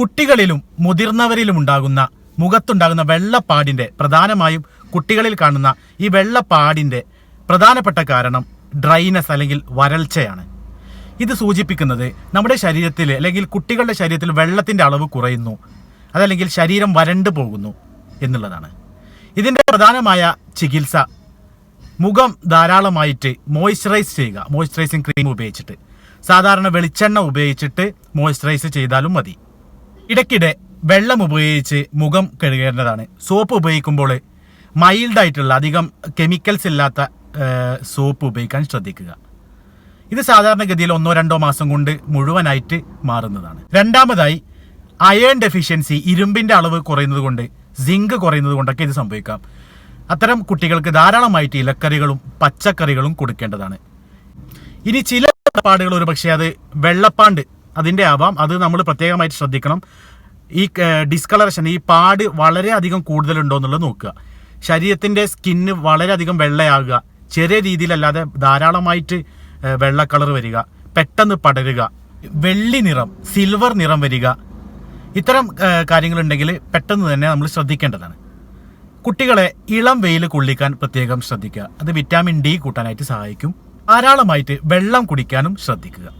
കുട്ടികളിലും മുതിർന്നവരിലും ഉണ്ടാകുന്ന മുഖത്തുണ്ടാകുന്ന വെള്ളപ്പാടിന്റെ പ്രധാനമായും കുട്ടികളിൽ കാണുന്ന ഈ വെള്ളപ്പാടിന്റെ പ്രധാനപ്പെട്ട കാരണം ഡ്രൈനസ് അല്ലെങ്കിൽ വരൾച്ചയാണ്. ഇത് സൂചിപ്പിക്കുന്നത് നമ്മുടെ ശരീരത്തിൽ അല്ലെങ്കിൽ കുട്ടികളുടെ ശരീരത്തിൽ വെള്ളത്തിന്റെ അളവ് കുറയുന്നു അതല്ലെങ്കിൽ ശരീരം വരണ്ടു പോകുന്നു എന്നുള്ളതാണ്. ഇതിന്റെ പ്രധാനമായ ചികിത്സ മുഖം ധാരാളമായിട്ട് മോയ്സ്ചറൈസ് ചെയ്യുക മോയ്സ്ചറൈസിങ് ക്രീം ഉപയോഗിച്ചിട്ട്. സാധാരണ വെളിച്ചെണ്ണ ഉപയോഗിച്ചിട്ട് മോയ്സ്ചറൈസ് ചെയ്താലും മതി. ഇടയ്ക്കിടെ വെള്ളം ഉപയോഗിച്ച് മുഖം കഴുകേണ്ടതാണ്. സോപ്പ് ഉപയോഗിക്കുമ്പോൾ മൈൽഡായിട്ടുള്ള അധികം കെമിക്കൽസ് ഇല്ലാത്ത സോപ്പ് ഉപയോഗിക്കാൻ ശ്രദ്ധിക്കുക. ഇത് സാധാരണഗതിയിൽ ഒന്നോ രണ്ടോ മാസം കൊണ്ട് മുഴുവനായിട്ട് മാറുന്നതാണ്. രണ്ടാമതായി അയേൺ ഡെഫിഷ്യൻസി ഇരുമ്പിന്റെ അളവ് കുറയുന്നത് കൊണ്ട് സിങ്ക് കുറയുന്നത് കൊണ്ടൊക്കെ ഇത് സംഭവിക്കാം. അത്തരം കുട്ടികൾക്ക് ധാരാളമായിട്ട് ഇലക്കറികളും പച്ചക്കറികളും കൊടുക്കേണ്ടതാണ്. ഇനി ചില പാടുകൾ ഒരു പക്ഷേ അത് വെള്ളപ്പാണ്ട് അതിന്റെ ആവാം അത് നമ്മൾ പ്രത്യേകമായിട്ട് ശ്രദ്ധിക്കണം. ഈ ഡിസ്കളറേഷൻ ഈ പാട് വളരെയധികം കൂടുതലുണ്ടോ എന്നുള്ളത് നോക്കുക. ശരീരത്തിന്റെ സ്കിന്ന് വളരെയധികം വെള്ളയാകുക. ചെറിയ രീതിയിലല്ലാതെ ധാരാളമായിട്ട് വെള്ള കളർ വരിക. പെട്ടെന്ന് പടരുക. വെള്ളി നിറം സിൽവർ നിറം വരിക. ഇത്തരം കാര്യങ്ങളുണ്ടെങ്കിൽ പെട്ടെന്ന് തന്നെ നമ്മൾ ശ്രദ്ധിക്കേണ്ടതാണ്. കുട്ടികളെ ഇളം വെയിൽ കൊള്ളിക്കാൻ പ്രത്യേകം ശ്രദ്ധിക്കുക. അത് വിറ്റാമിൻ ഡി കൂട്ടാനായിട്ട് സഹായിക്കും. ധാരാളമായിട്ട് വെള്ളം കുടിക്കാനും ശ്രദ്ധിക്കുക.